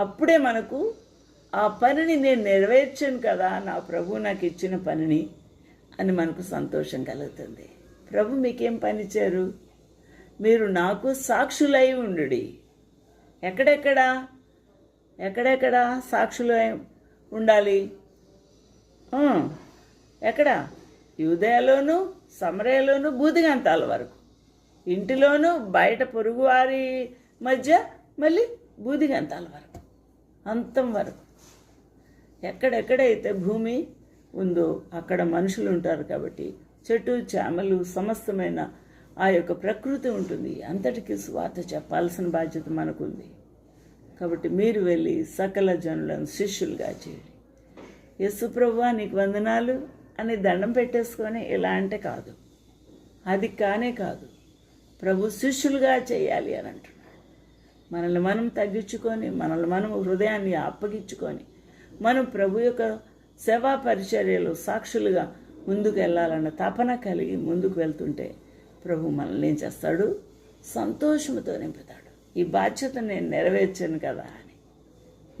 అప్పుడే మనకు ఆ పనిని నేను నెరవేర్చాను కదా నా ప్రభు నాకు ఇచ్చిన పనిని అని మనకు సంతోషం కలుగుతుంది. ప్రభు మీకేం పని మీరు నాకు సాక్షులై ఉండుడి. ఎక్కడెక్కడ? ఎక్కడెక్కడ సాక్షులై ఉండాలి? ఎక్కడ? యూదయలోను సమరయలోను బూదిగంతాల వరకు. ఇంటిలోను బయట పొరుగువారి మధ్య మళ్ళీ బూదిగంతాల వరకు. అంతం వరకు. ఎక్కడెక్కడైతే భూమి ఉందో అక్కడ మనుషులు ఉంటారు కాబట్టి చెట్టు చేమలు సమస్తమైన ఆ యొక్క ప్రకృతి ఉంటుంది. అంతటికి స్వాత చెప్పాల్సిన బాధ్యత మనకుంది. కాబట్టి మీరు వెళ్ళి సకల జనులను శిష్యులుగా చేయండి. యశుప్రభు నీకు వందనాలు. అని దండం పెట్టేసుకొని ఇలా అంటే కాదు. అది కానే కాదు. ప్రభు శిష్యులుగా చేయాలి అని అంటున్నాడు. మనల్ని మనం తగ్గించుకొని మనల్ని మనం హృదయాన్ని అప్పగించుకొని మనం ప్రభు యొక్క సేవా పరిచర్యలు సాక్షులుగా ముందుకు వెళ్ళాలన్న తపన కలిగి ముందుకు వెళ్తుంటే ప్రభు మనల్ని ఏం చేస్తాడు? సంతోషంతో నింపుతాడు. ఈ బాధ్యత నేను నెరవేర్చాను కదా అని.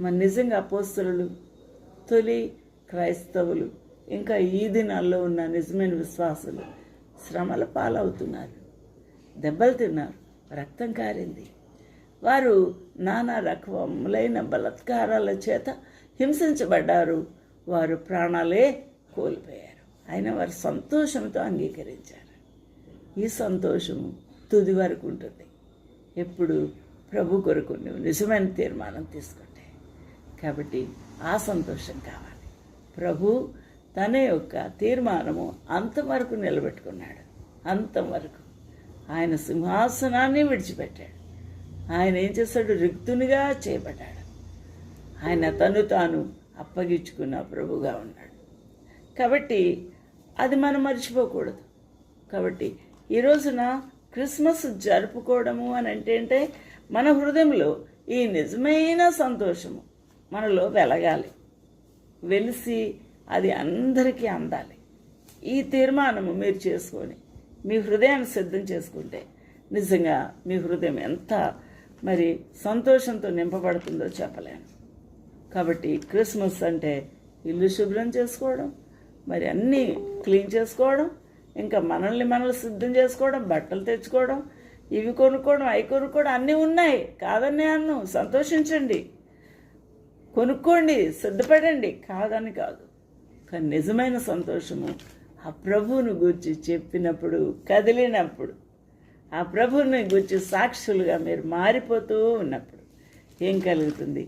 మన నిజంగా అపోస్తలు తొలి క్రైస్తవులు ఇంకా ఈ దినాల్లో ఉన్న నిజమైన విశ్వాసులు శ్రమల పాలవుతున్నారు. దెబ్బలు తిన్నారు. రక్తం కారింది. వారు నానా రకములైన బలత్కారాల చేత హింసించబడ్డారు. వారు ప్రాణాలే కోల్పోయారు. ఆయన వారు సంతోషంతో అంగీకరించారు. ఈ సంతోషము తుది వరకు ఉంటుంది. ఎప్పుడు ప్రభు కొరకు నువ్వు నిజమైన తీర్మానం తీసుకుంటే కాబట్టి ఆ సంతోషం కావాలి. ప్రభు తన యొక్క తీర్మానము అంతవరకు నిలబెట్టుకున్నాడు. అంతవరకు ఆయన సింహాసనాన్ని విడిచిపెట్టాడు. ఆయన ఏం చేశాడు రిక్తునిగా చేయబడ్డాడు. ఆయన తను తాను అప్పగించుకున్న ప్రభుగా ఉన్నాడు. కాబట్టి అది మనం మర్చిపోకూడదు. కాబట్టి ఈ రోజున క్రిస్మస్ జరుపుకోవడము అని అంటే అంటే మన హృదయంలో ఈ నిజమైన సంతోషము మనలో వెలగాలి. వెలిసి అది అందరికీ అందాలి. ఈ తీర్మానము మీరు చేసుకొని మీ హృదయాన్ని సిద్ధం చేసుకుంటే నిజంగా మీ హృదయం ఎంత మరి సంతోషంతో నింపబడుతుందో చెప్పలేను. కాబట్టి క్రిస్మస్ అంటే ఇల్లు శుభ్రం చేసుకోవడం మరి అన్నీ క్లీన్ చేసుకోవడం ఇంకా మనల్ని మనల్ని సిద్ధం చేసుకోవడం బట్టలు తెచ్చుకోవడం ఇవి కొనుక్కోవడం అవి కొనుక్కోవడం అన్నీ ఉన్నాయి. కాదని అన్ను సంతోషించండి. కొనుక్కోండి సిద్ధపడండి. కాదని కాదు. కానీ నిజమైన సంతోషము ఆ ప్రభువును గూర్చి చెప్పినప్పుడు కదిలినప్పుడు ఆ ప్రభువుని గురించి సాక్షులుగా మీరు మారిపోతూ ఉన్నప్పుడు ఏం కలుగుతుంది?